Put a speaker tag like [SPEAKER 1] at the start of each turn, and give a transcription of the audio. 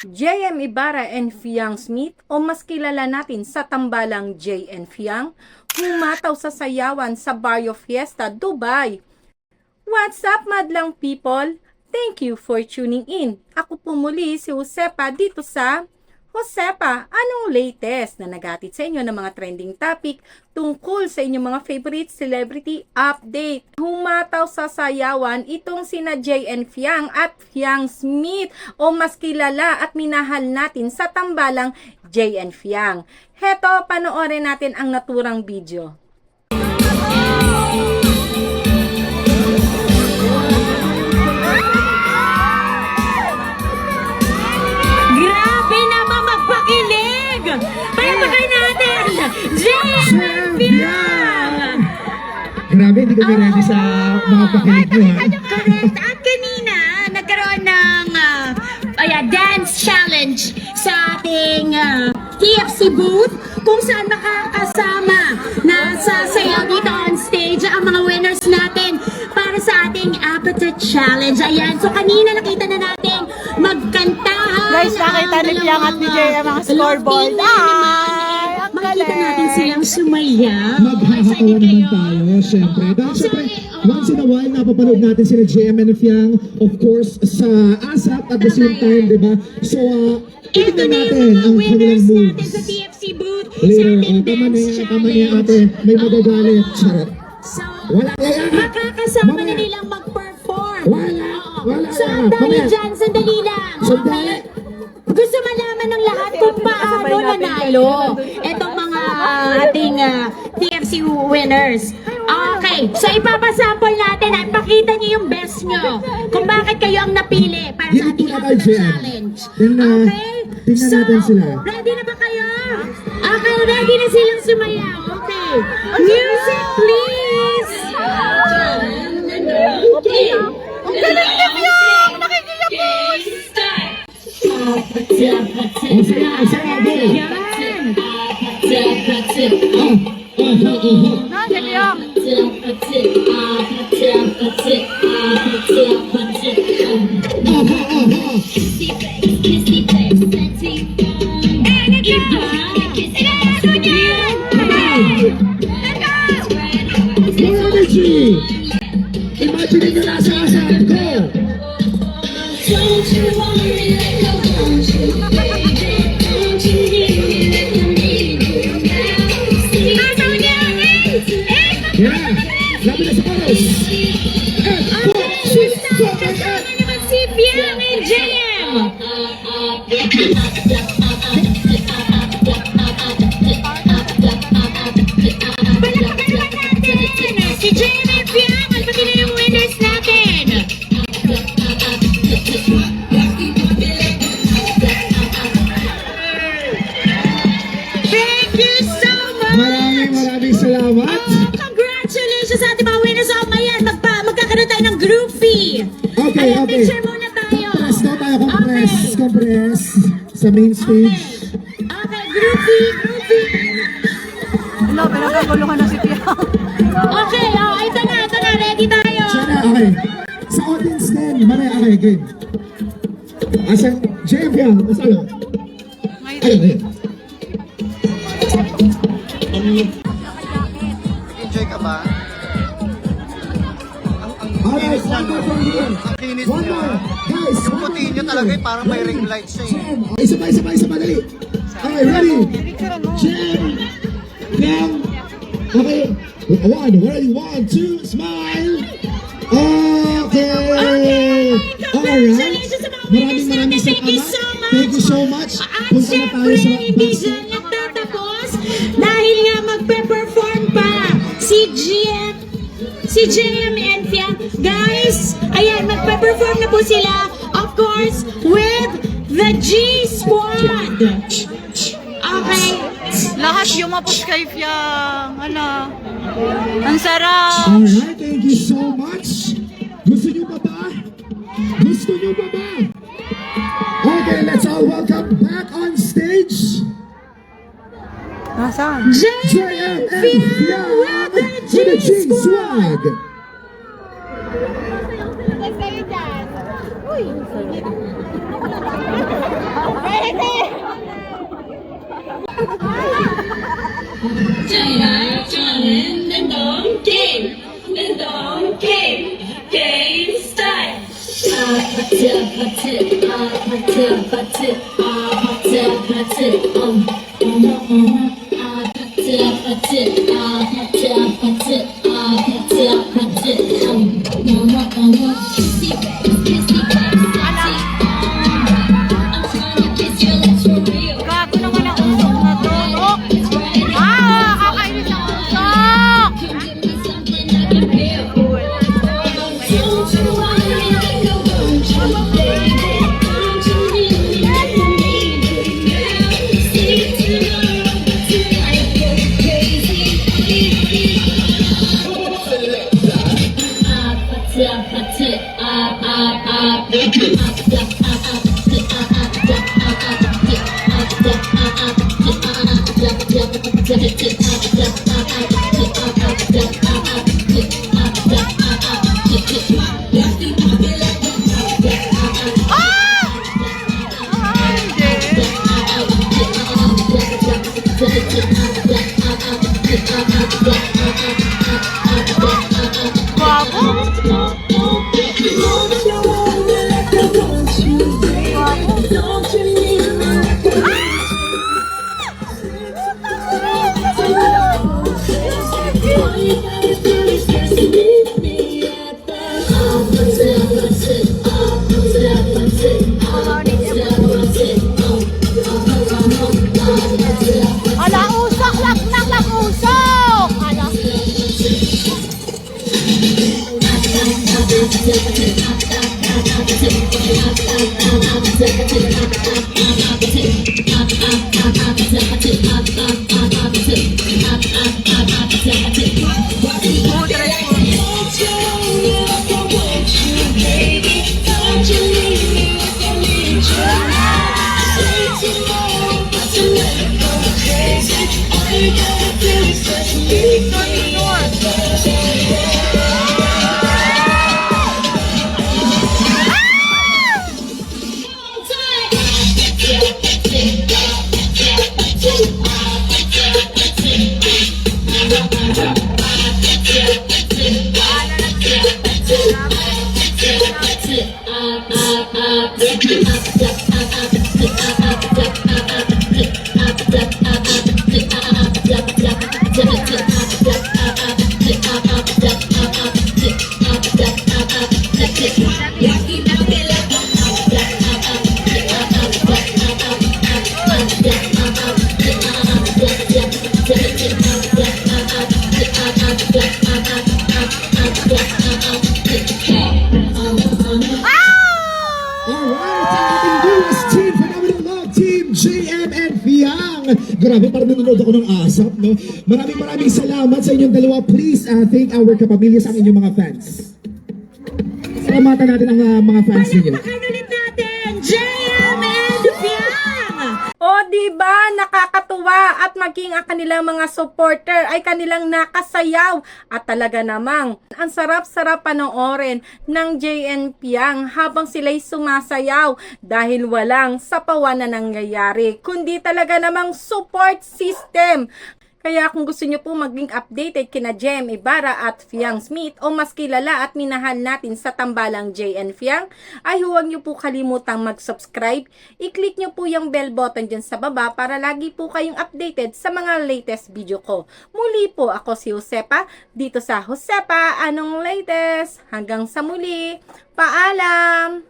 [SPEAKER 1] JM Ibarra and Fiang Smith o mas kilala natin sa tambalang JN Fiang, humataw sa sayawan sa Barrio Fiesta, Dubai. What's up, madlang people? Thank you for tuning in. Ako po muli si Josepa dito sa Josepa, anong latest na nagatid sa inyo ng mga trending topic tungkol sa inyong mga favorite celebrity update? Humataw sa sayawan itong sina JN Fiang at Fiang Smith o mas kilala at minahal natin sa tambalang JN Fiang. Heto, panoorin natin ang naturang video.
[SPEAKER 2] Grabe
[SPEAKER 3] Grabe, hindi kami ready sa mga pakilig nyo ha.
[SPEAKER 2] Correct. At kanina, nagkaroon ng uh, ayan, dance challenge sa ating ah, TFC booth kung saan makakasama na sasayaw dito on stage ang mga winners natin para sa ating appetite challenge. Ayan, so kanina nakita na natin magkantahan.
[SPEAKER 4] Guys, nakita ni Piang at ni Jay ang mga
[SPEAKER 2] ah,
[SPEAKER 4] scoreboard.
[SPEAKER 2] Latina
[SPEAKER 4] ang galing.
[SPEAKER 2] natin silang sumayaw.
[SPEAKER 3] Maghahatawa naman tayo, syempre. Dahil syempre, once in a while, napapanood natin sila JM and Fiang, of course, sa ASAP at the same time, di ba? So, uh,
[SPEAKER 2] Ito na yung
[SPEAKER 3] natin
[SPEAKER 2] mga
[SPEAKER 3] ang
[SPEAKER 2] winners natin sa TFC booth
[SPEAKER 3] Later,
[SPEAKER 2] sa ating
[SPEAKER 3] oh, tama na
[SPEAKER 2] dance
[SPEAKER 3] yan, tama na yan, ate. May magagalit. Charot.
[SPEAKER 2] So,
[SPEAKER 3] Wala yan.
[SPEAKER 2] makakasama na nilang mag-perform.
[SPEAKER 3] Wala. Wala
[SPEAKER 2] So, dahil
[SPEAKER 3] Mamaya.
[SPEAKER 2] dyan, sandali lang.
[SPEAKER 3] Sandali.
[SPEAKER 2] Gusto malaman ng lahat kung paano nanalo itong mga ating ah, TFC winners. Okay, so ipapasample natin at pakita niyo yung best nyo kung bakit kayo ang napili para sa ating
[SPEAKER 3] JM.
[SPEAKER 2] Challenge.
[SPEAKER 3] Then, uh,
[SPEAKER 2] Okay?
[SPEAKER 3] tingnan
[SPEAKER 2] so,
[SPEAKER 3] natin sila.
[SPEAKER 2] ready na ba kayo? Okay, ready na silang sumayaw. Okay. Music, please! Okay. Ang galing na Fiang! Nakikiyapos!
[SPEAKER 3] Ang saya, ang saya, go.
[SPEAKER 2] Yan!
[SPEAKER 4] Nandiyan Piang.
[SPEAKER 3] Yeah! Labi na sa chorus! And four, six, seven, eight!
[SPEAKER 2] Si Jeremy Piang, at pati na yung winners natin. Thank you so much!
[SPEAKER 3] Maraming maraming salamat!
[SPEAKER 2] Congratulations sa ating mga winners. Oh, mayan, magpa, magkakaroon tayo ng group fee.
[SPEAKER 3] Okay,
[SPEAKER 2] Ayan,
[SPEAKER 3] okay.
[SPEAKER 2] picture muna tayo.
[SPEAKER 3] Compress daw tayo, compress,
[SPEAKER 2] Okay.
[SPEAKER 3] compress sa main stage.
[SPEAKER 2] Okay, group fee, group fee.
[SPEAKER 4] Ano, pinagkaguluhan na si Piang.
[SPEAKER 2] Okay, oh, ito na, ito na, ready tayo.
[SPEAKER 3] Sana, okay. Sa audience din, mamaya, okay, game. Asan, JM yan, asalo. Ayun, ayun.
[SPEAKER 5] Enjoy ka ba?
[SPEAKER 3] Alright, one more from here.
[SPEAKER 5] Ang kinis
[SPEAKER 3] One more. Guys,
[SPEAKER 5] Yung
[SPEAKER 3] one more from
[SPEAKER 5] talaga
[SPEAKER 3] here.
[SPEAKER 5] eh, parang may ring light siya eh.
[SPEAKER 3] Isa pa, isa pa, isa pa, dali. Okay, ready? Jam. Jam. Okay. One, ready, one, two, smile. Okay. Alright.
[SPEAKER 2] Congratulations sa mga winners
[SPEAKER 3] Maraming maraming
[SPEAKER 2] natin. Thank you
[SPEAKER 3] salamat.
[SPEAKER 2] so much.
[SPEAKER 3] Thank you so much.
[SPEAKER 2] At
[SPEAKER 3] Punta na tayo
[SPEAKER 2] syempre,
[SPEAKER 3] sa
[SPEAKER 2] hindi dyan nagtatapos dahil nga magpe-perform pa si GM si JM and. Guys, ayan, magpe-perform na po sila, of course, with the G Squad. Okay.
[SPEAKER 4] Lahat yumapos kay Piang. Ano? Ang sarap.
[SPEAKER 3] Alright, thank you so much. Gusto niyo pa ba? Gusto niyo pa ba? Okay, let's all welcome back on stage.
[SPEAKER 4] Nasaan?
[SPEAKER 2] JM Fiang
[SPEAKER 3] Fiang
[SPEAKER 2] with the
[SPEAKER 3] G Squad.
[SPEAKER 2] 저희랑
[SPEAKER 4] 좋아하는 랜덤 게임 랜덤 게임 게임 스타일 아파트
[SPEAKER 2] 아파트 아파트 아파트 아파트 아파트 음, 음, 음. 아파트 아파트 아파트 아파트 아파트 아파트 음, 음, 음. Get it, get it. Yeah. Alright, Grabe, parang nanonood ako ng asap, no? Maraming maraming salamat sa inyong dalawa. Please uh, thank our kapamilya sa inyong mga fans. Salamatan natin ang uh, mga fans ninyo.
[SPEAKER 3] Palakpakan ulit natin!
[SPEAKER 1] O di ba nakakatuwa at maging ang kanilang mga supporter ay kanilang nakasayaw. At talaga namang ang sarap-sarap panoorin ng JN Piang habang sila'y sumasayaw dahil walang sapawan na nangyayari kundi talaga namang support system kaya kung gusto nyo po maging updated kina Jem Ibarra at Fiang Smith o mas kilala at minahal natin sa tambalang JN Fiang, ay huwag nyo po kalimutang mag-subscribe. I-click nyo po yung bell button dyan sa baba para lagi po kayong updated sa mga latest video ko. Muli po ako si Josepa dito sa Josepa Anong Latest. Hanggang sa muli. Paalam!